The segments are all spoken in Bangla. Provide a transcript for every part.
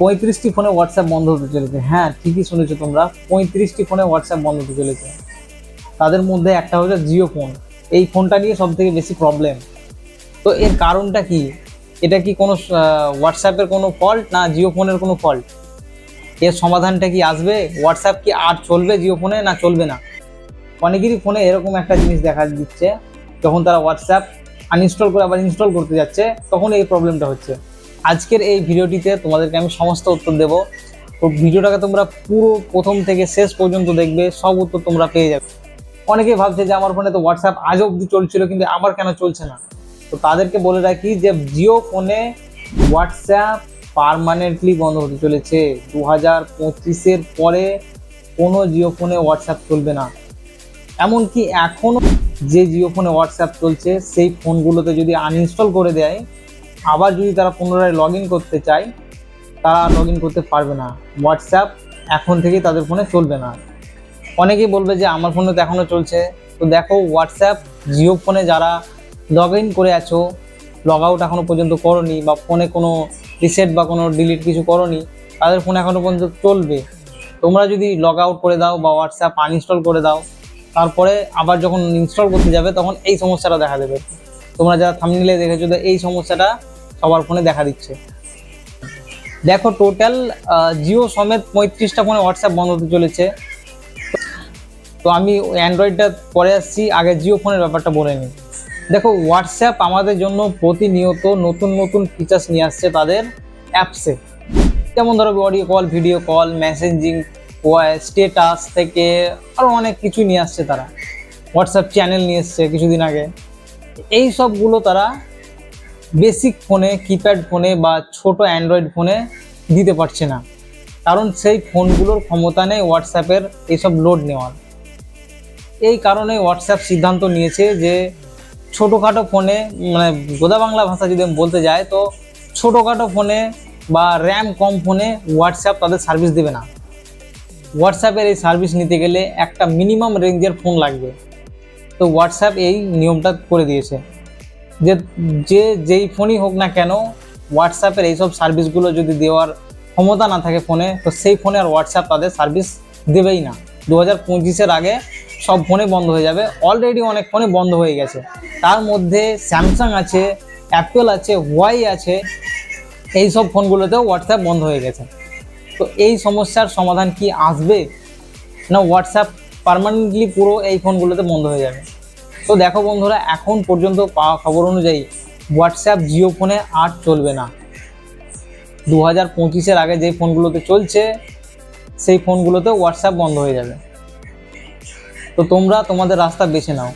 পঁয়ত্রিশটি ফোনে হোয়াটসঅ্যাপ বন্ধ হতে চলেছে। হ্যাঁ ঠিকই শুনেছো তোমরা, পঁয়ত্রিশটি ফোনে হোয়াটসঅ্যাপ বন্ধ হতে চলেছে। তাদের মধ্যে একটা হচ্ছে জিও ফোন এই ফোনটা নিয়ে সব থেকে বেশি প্রবলেম তো এর কারণটা কি? এটা কি কোনো হোয়াটসঅ্যাপের কোনো ফল্ট না জিও ফোনের কোনো ফল্ট এর সমাধানটা কি আসবে? হোয়াটসঅ্যাপ কি আর চলবে জিও ফোনে না চলবে না? অনেকেরই ফোনে এরকম একটা জিনিস দেখা দিচ্ছে, যখন তারা হোয়াটসঅ্যাপ আনইনস্টল করে আবার ইনস্টল করতে যাচ্ছে, তখন এই প্রবলেমটা হচ্ছে। আজকের এই ভিডিওটিতে তোমাদেরকে আমি সমস্ত উত্তর দেবো। তো ভিডিওটাকে তোমরা পুরো প্রথম থেকে শেষ পর্যন্ত দেখবে, সব উত্তর তোমরা পেয়ে যাবে। অনেকেই ভাবছে যে আমার ফোনে তো হোয়াটসঅ্যাপ আজ অবধি চলছিল, কিন্তু আবার কেন চলছে না? তো তাদেরকে বলে রাখি যে জিও ফোনে হোয়াটসঅ্যাপ পারমানেন্টলি বন্ধ হতে চলেছে। দু হাজার পঁচিশের পরে কোনো জিও ফোনে হোয়াটসঅ্যাপ চলবে না। এমনকি এখনও যে জিও ফোনে হোয়াটসঅ্যাপ চলছে, সেই ফোনগুলোতে যদি আনইনস্টল করে দেয় আবার যদি তারা পুনরায় লগ করতে চায়, তারা লগ করতে পারবে না। হোয়াটসঅ্যাপ এখন থেকেই তাদের ফোনে চলবে না। অনেকেই বলবে যে, আমার ফোনে তো এখনও চলছে। তো দেখো হোয়াটসঅ্যাপ জিও ফোনে যারা লগ করে আছো লগ আউট এখনও পর্যন্ত করনি বা ফোনে কোনো রিসেট বা কোনো ডিলিট কিছু করনি, তাদের ফোন এখনও পর্যন্ত চলবে। তোমরা যদি লগ আউট করে দাও বা হোয়াটসঅ্যাপ আনইনস্টল করে দাও, তারপরে আবার যখন ইনস্টল করতে যাবে, তখন এই সমস্যাটা দেখা দেবে। তোমরা যারা থামনিলে দেখেছ এই সমস্যাটা সবার ফোনে দেখা দিচ্ছে। দেখো টোটাল জিও সমেত পঁয়ত্রিশটা ফোনে হোয়াটসঅ্যাপ বন্ধ হতে চলেছে। তো আমি অ্যান্ড্রয়েডটা পরে আসছি, আগে জিও ফোনের ব্যাপারটা বলে নিই। দেখো হোয়াটসঅ্যাপ আমাদের জন্য প্রতিনিয়ত নতুন নতুন ফিচার্স নিয়ে আসছে তাদের অ্যাপসে যেমন ধরো audio call video call messaging status থেকে আরও অনেক কিছু নিয়ে আসছে তারা। হোয়াটসঅ্যাপ চ্যানেল নিয়ে এসছে কিছুদিন আগে। এই সবগুলো তারা বেসিক ফোনে কিপ্যাড ফোনে বা ছোট অ্যান্ড্রয়েড ফোনে দিতে পারছে না। কারণ সেই ফোনগুলোর ক্ষমতা নেই হোয়াটসঅ্যাপের এইসব লোড নেওয়ার। এই কারণে হোয়াটসঅ্যাপ সিদ্ধান্ত নিয়েছে যে, ছোটোখাটো ফোনে মানে গোদা বাংলা ভাষা যদি আমি বলতে যাই, তো ছোটোখাটো ফোনে বা র্যাম কম ফোনে হোয়াটসঅ্যাপ তাদের সার্ভিস দেবে না। হোয়াটসঅ্যাপের এই সার্ভিস নিতে গেলে একটা মিনিমাম রেঞ্জের ফোন লাগবে। তো হোয়াটসঅ্যাপ এই নিয়মটা করে দিয়েছে। যে যে, যেই ফোনই হোক না কেন হোয়াটসঅ্যাপের এইসব সার্ভিসগুলো যদি দেওয়ার ক্ষমতা না থাকে ফোনে, তো সেই ফোনে আর হোয়াটসঅ্যাপ তাদের সার্ভিস দেবেই না। দু হাজার পঁচিশের আগে সব ফোনে বন্ধ হয়ে যাবে। অলরেডি অনেক ফোনে বন্ধ হয়ে গেছে। তার মধ্যে স্যামসাং আছে অ্যাপেল আছে হোয়াই আছে এই সব ফোনগুলোতেও হোয়াটসঅ্যাপ বন্ধ হয়ে গেছে। তো এই সমস্যার সমাধান কি আসবে? না হোয়াটসঅ্যাপ পার্মানেন্টলি পুরো এই ফোনগুলোতে বন্ধ হয়ে যাবে। তো দেখো বন্ধুরা, এখন পর্যন্ত পাওয়া খবর অনুযায়ী হোয়াটসঅ্যাপ জিও ফোনে আর চলবে না। দু হাজার পঁচিশের আগে যে ফোনগুলোতে চলছে, সেই ফোনগুলোতে হোয়াটসঅ্যাপ বন্ধ হয়ে যাবে। তো তোমরা তোমাদের রাস্তা বেছে নাও।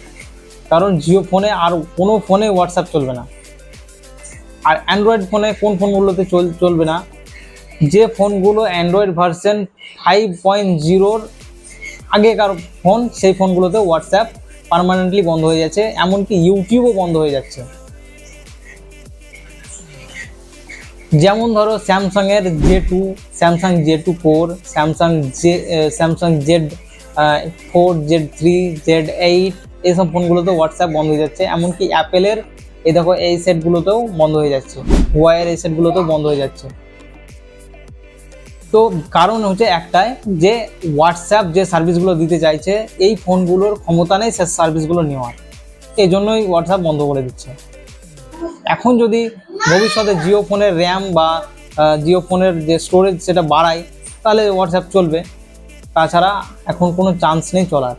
কারণ জিও ফোনে আর কোনো ফোনে হোয়াটসঅ্যাপ চলবে না। আর অ্যান্ড্রয়েড ফোনে কোন ফোনগুলোতে চল, চলবে না? যে ফোনগুলো অ্যান্ড্রয়েড ভার্সন ফাইভ পয়েন্ট জিরোর আগেকার ফোন সেই ফোনগুলোতে হোয়াটসঅ্যাপ পারমানেন্টলি বন্ধ হয়ে যাচ্ছে, এমনকি ইউটিউবও বন্ধ হয়ে যাচ্ছে। যেমন ধরো স্যামসাংয়ের J two, Samsung J two four Samsung J Samsung Z four Z three Z eight এইসব ফোনগুলোতে হোয়াটসঅ্যাপ বন্ধ হয়ে যাচ্ছে, এমনকি অ্যাপেলের এই দেখো এই সেটগুলোতেও বন্ধ হয়ে যাচ্ছে। ওয়াইয়ের এই সেটগুলোতেও বন্ধ হয়ে যাচ্ছে। তো কারণ হচ্ছে একটাই যে হোয়াটসঅ্যাপ যে সার্ভিসগুলো দিতে চাইছে, এই ফোনগুলোর ক্ষমতা নেই সে সার্ভিসগুলো নেওয়ার। এই জন্যই হোয়াটসঅ্যাপ বন্ধ করে দিচ্ছে। এখন যদি ভবিষ্যতে জিও ফোনের র্যাম বা জিও ফোনের যে স্টোরেজ সেটা বাড়ায়, তাহলে হোয়াটসঅ্যাপ চলবে। তাছাড়া এখন কোনো চান্স নেই চলার।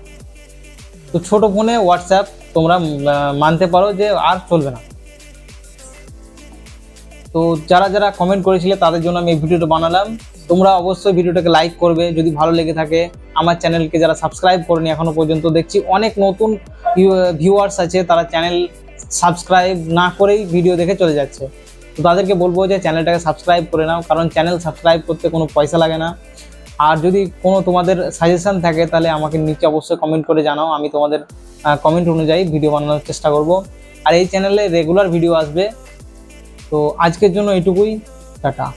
তো ছোটো ফোনে হোয়াটসঅ্যাপ তোমরা মানতে পারো যে আর চলবে না। তো যারা যারা কমেন্ট করেছিলে তাদের জন্য আমি এই ভিডিওটা বানালাম। তোমরা অবশ্যই ভিডিওটাকে লাইক করবে, যদি ভালো লেগে থাকে। আমার চ্যানেলকে যারা সাবস্ক্রাইব করেনি এখনও পর্যন্ত, দেখছি অনেক নতুন ভিউয়ার্স আছে, তারা চ্যানেল সাবস্ক্রাইব না করেই ভিডিও দেখে চলে যাচ্ছে। তো তাদেরকে বলব যে চ্যানেলটাকে সাবস্ক্রাইব করে নাও, কারণ চ্যানেল সাবস্ক্রাইব করতে কোনো পয়সা লাগে না। আর যদি কোনো তোমাদের সাজেশন থাকে, তাহলে আমাকে নিচে অবশ্যই কমেন্ট করে জানাও। আমি তোমাদের কমেন্ট অনুযায়ী ভিডিও বানানোর চেষ্টা করব। আর এই চ্যানেলে রেগুলার ভিডিও আসবে। তো আজকের জন্য এটুকুই টাটা।